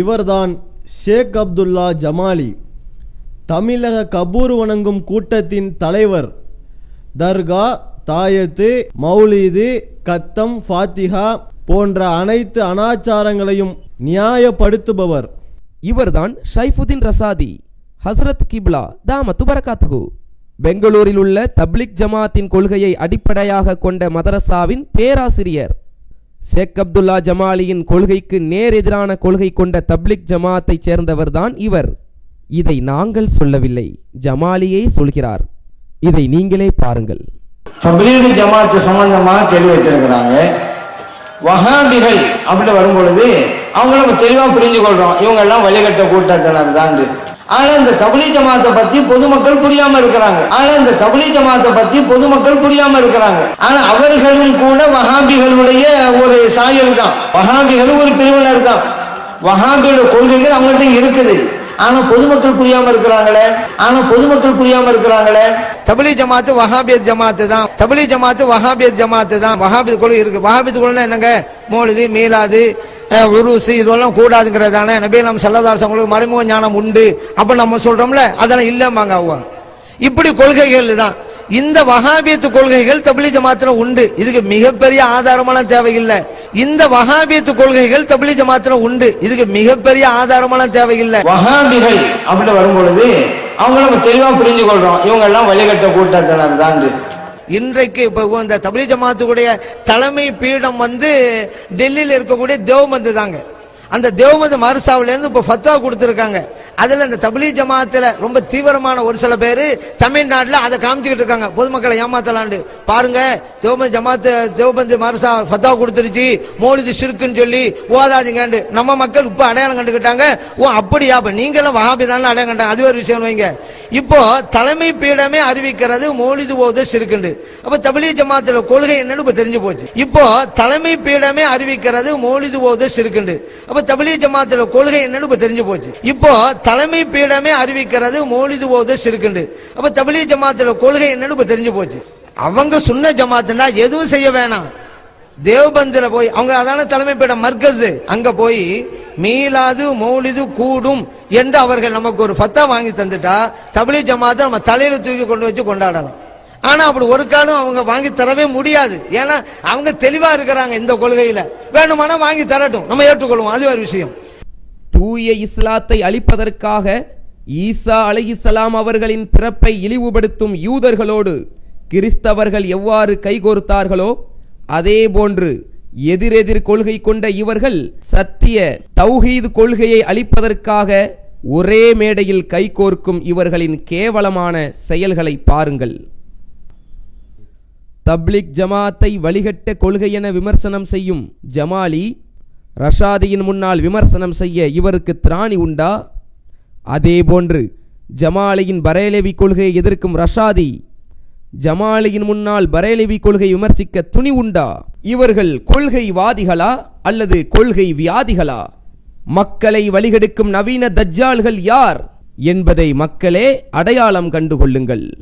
இவர்தான் ஷேக் அப்துல்லா ஜமாலி. தமிழக கபூர் வணங்கும் கூட்டத்தின் தலைவர். தர்கா தாயத்து மௌலீது கத்தம் ஃபாத்திகா போன்ற அனைத்து அனாச்சாரங்களையும் நியாயப்படுத்துபவர். இவர்தான் ஷைஃபுதீன் ரசாதி ஹஸ்ரத் கிப்லா தாமத்து பரகாத்துஹு. பெங்களூரில் உள்ள தப்லிக் ஜமாத்தின் கொள்கையை அடிப்படையாக கொண்ட மதரசாவின் பேராசிரியர் ஷேக் அப்துல்லா ஜமாலியின் கொள்கைக்கு நேர் எதிரான கொள்கை கொண்ட தப்லிக் ஜமாத்தைச் சேர்ந்தவர்தான் இவர். இதை நாங்கள் சொல்லவில்லை. ஜமாலியே சொல்கிறார். இதை நீங்களே பாருங்கள். தப்லீக் ஜமாத்து சம்பந்தமா கேள்வி வச்சிருக்கிறாங்க. வஹாபிகள் அப்படின்னு வரும் பொழுது அவங்க நம்ம தெளிவா புரிஞ்சு கொள்றோம் இவங்க எல்லாம் வழிகட்ட கூட்டத்தினர் தான் ஆனா இந்த தபிலி ஜமாத்தை பத்தி பொதுமக்கள் புரியாம இருக்கிறாங்க. ஆனா இந்த தபிலி ஜமாத்தை பத்தி பொதுமக்கள் புரியாம இருக்கிறாங்க. ஆனா அவர்களும் கூட வஹாபிகளுடைய ஒரு சாயல் தான் வஹாபிகளும் ஒரு பிரிவினர் தான் வஹாபியோட கொள்கைகள் அவங்கள்ட்ட இருக்குது. ஆனா பொதுமக்கள் புரியாம இருக்கிறாங்களே? ஆனா பொதுமக்கள் புரியாம இருக்கிறாங்களே? தபிலி ஜமாத்து வஹாபியத் ஜமாத்து தான். தபிலி ஜமாத்து வஹாபியத் ஜமாத்து தான். வஹாபித் கொள்கை இருக்கு. வஹாபித் கொள்கை என்னங்க? மோலுது மீலாது உருசு இதெல்லாம் கூடாதுங்கிறதான நபி நம்ம செல்லதாசங்களுக்கு மறைமுக ஞானம் உண்டு. அப்போ நம்ம சொல்றோம்ல அதெல்லாம் இல்லம்பாங்க அவங்க. இப்படி கொள்கைகள் தான். இந்த வகாபியத்து கொள்கைகள் தபிலி ஜமாத்துல உண்டு. இதுக்கு மிகப்பெரிய ஆதாரமான தேவையில்லை. இந்த வகாபியத்து கொள்கைகள் தபிலி ஜமாத்துல உண்டு. இதுக்கு மிகப்பெரிய ஆதாரமான தேவையில்லை. வகாபிகள் அப்படின்னு வரும் பொழுது அவங்க நம்ம தெளிவா புரிஞ்சு கொள்றோம் இவங்க எல்லாம் வழிகட்ட கூட்டத்தினர் தான் இன்றைக்கு இப்போ இந்த தபிலி ஜமாத்துடைய தலைமை பீடம் வந்து டெல்லியில் இருக்கக்கூடிய தேவமந்து தாங்க. அந்த தேவமது மருசாவில இப்போ ஃபத்தா ஃபத்வா அதில் இந்த தபிலி ஜமாத்தில் ரொம்ப தீவிரமான ஒரு சில பேர் தமிழ்நாட்டில் அதை காமிச்சுக்கிட்டு இருக்காங்க. பொதுமக்களை ஏமாத்தலாண்டு பாருங்க தேவபந்த் ஜமாத்து தேவபந்த் மருசா ஃபத்தா கொடுத்துருச்சு. மோலிது ஷிருக்குன்னு சொல்லி ஓதாதீங்கண்டு நம்ம மக்கள் இப்போ அடையாளம் கண்டுக்கிட்டாங்க ஓ அப்படியா? இப்போ நீங்களும் வஹாபி தானே அடையாளம் கண்டாங்க அது ஒரு விஷயம் வைங்க. இப்போ தலைமை பீடமே அறிவிக்கிறது மோலிது ஓத ஷிருக்குண்டு. அப்போ தபிலி ஜமாத்தில் கொள்கை என்னன்னு இப்போ தெரிஞ்சு போச்சு. இப்போ தலைமை பீடமே அறிவிக்கிறது மோலிது ஓத ஷிருக்குண்டு. அப்போ தபிலி ஜமாத்தில் கொள்கை என்னன்னு இப்போ தெரிஞ்சு போச்சு. இப்போ தலைமை பீடமே அறிவிக்கிறது மோலிது போது ஷிருக்குண்டு அப்ப தபிலி ஜமாத்துல கொள்கை என்னன்னு இப்ப தெரிஞ்சு போச்சு. அவங்க சுன்ன ஜமாத்துனா எதுவும் செய்ய வேணாம். தேவபந்தில போய் அவங்க அதான தலைமை பீடம் மர்கஸ் அங்க போய் மீளாது மௌலிது கூடும் என்று அவர்கள் நமக்கு ஒரு ஃபத்தா வாங்கி தந்துட்டா தபிலி ஜமாத்தை நம்ம தலையில தூக்கி கொண்டு வச்சு கொண்டாடலாம். ஆனா அப்படி ஒரு காலம் அவங்க வாங்கி தரவே முடியாது. ஏன்னா அவங்க தெளிவா இருக்கிறாங்க இந்த கொள்கையில. வேணுமானா வாங்கி தரட்டும். நம்ம ஏற்றுக்கொள்வோம். அது ஒரு விஷயம். தூய இஸ்லாத்தை அழிப்பதற்காக ஈசா அலைஹிஸ்ஸலாம் அவர்களின் பிறப்பை இழிவுபடுத்தும் யூதர்களோடு கிறிஸ்தவர்கள் எவ்வாறு கைகோர்த்தார்களோ அதேபோன்று எதிரெதிர் கொள்கை கொண்ட இவர்கள் சத்திய தௌஹீது கொள்கையை அழிப்பதற்காக ஒரே மேடையில் கைகோர்க்கும் இவர்களின் கேவலமான செயல்களை பாருங்கள். தப்லிக் ஜமாத்தை வழிகட்ட கொள்கை என விமர்சனம் செய்யும் ஜமாலி ரஷாதியின் முன்னால் விமர்சனம் செய்ய இவருக்கு திராணி உண்டா? அதேபோன்று ஜமாலியின் பரேலவி கொள்கையை எதிர்க்கும் ரஷாதி ஜமாலியின் முன்னால் பரேலவி கொள்கை விமர்சிக்க துணி உண்டா? இவர்கள் கொள்கை வாதிகளா அல்லது கொள்கை வியாதிகளா மக்களை வழிகெடுக்கும் நவீன தஜ்ஜால்கள் யார்? என்பதை மக்களே அடையாளம் கண்டுகொள்ளுங்கள்.